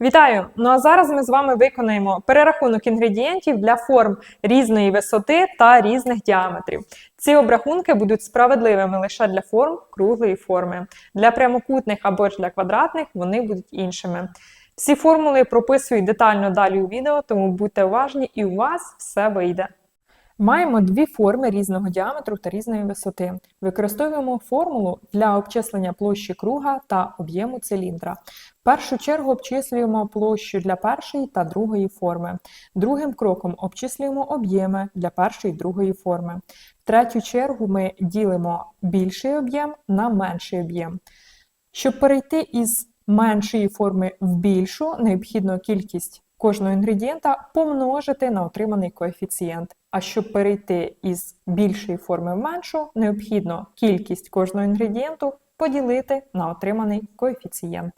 Вітаю! Ну а зараз ми з вами виконаємо перерахунок інгредієнтів для форм різної висоти та різних діаметрів. Ці обрахунки будуть справедливими лише для форм круглої форми. Для прямокутних або ж для квадратних вони будуть іншими. Всі формули прописую детально далі у відео, тому будьте уважні і у вас все вийде. Маємо дві форми різного діаметру та різної висоти. Використовуємо формулу для обчислення площі круга та об'єму циліндра. В першу чергу обчислюємо площу для першої та другої форми. Другим кроком обчислюємо об'єми для першої і другої форми. В третю чергу ми ділимо більший об'єм на менший об'єм. Щоб перейти із меншої форми в більшу, необхідно кількість кожного інгредієнта помножити на отриманий коефіцієнт. А щоб перейти із більшої форми в меншу, необхідно кількість кожного інгредієнту поділити на отриманий коефіцієнт.